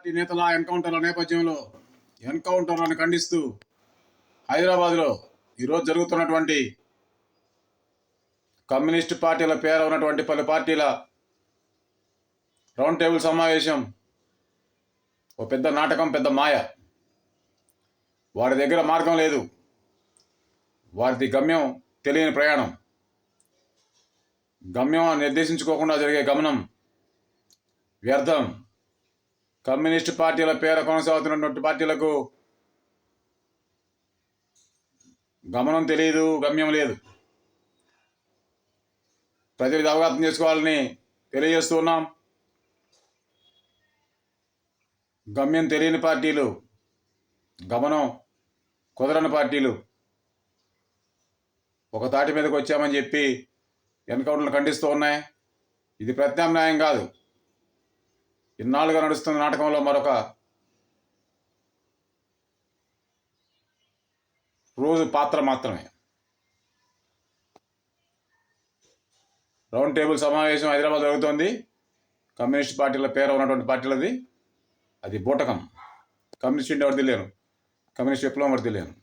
Party నేతల ఎన్కౌంటర్ల నేపథ్యంలో ఎన్కౌంటర్లను ఖండిస్తూ హైదరాబాద్లో ఈరోజు జరుగుతున్నటువంటి కమ్యూనిస్ట్ పార్టీల పేరు ఉన్నటువంటి పలు పార్టీల రౌండ్ టేబుల్ సమావేశం ఒక పెద్ద నాటకం పెద్ద మాయ. వాడి దగ్గర మార్గం లేదు. వారిది గమ్యం తెలియని ప్రయాణం. గమ్యం నిర్దేశించుకోకుండా జరిగే గమనం వ్యర్థం. కమ్యూనిస్ట్ పార్టీల పేర కొనసాగుతున్నటువంటి పార్టీలకు గమనం తెలియదు గమ్యం లేదు. ప్రజలు అవగాహన చేసుకోవాలని తెలియజేస్తూ ఉన్నాం. గమ్యం తెలియని పార్టీలు గమనం కుదరని పార్టీలు ఒక తాటి మీదకి వచ్చామని చెప్పి ఎన్కౌంటర్లు ఖండిస్తూ ఉన్నాయి. ఇది ప్రత్యామ్నాయం కాదు. ఇన్నాళ్ళుగా నడుస్తున్న నాటకంలో మరొక రోజు పాత్ర మాత్రమే. రౌండ్ టేబుల్ సమావేశం హైదరాబాద్ జరుగుతోంది. కమ్యూనిస్ట్ పార్టీల పేరు ఉన్నటువంటి పార్టీలది. అది బూటకం. కమ్యూనిస్ట్ ఇండియా ఎవరు తెలియను కమ్యూనిస్ట్ విప్లవం ఎవరు తెలియను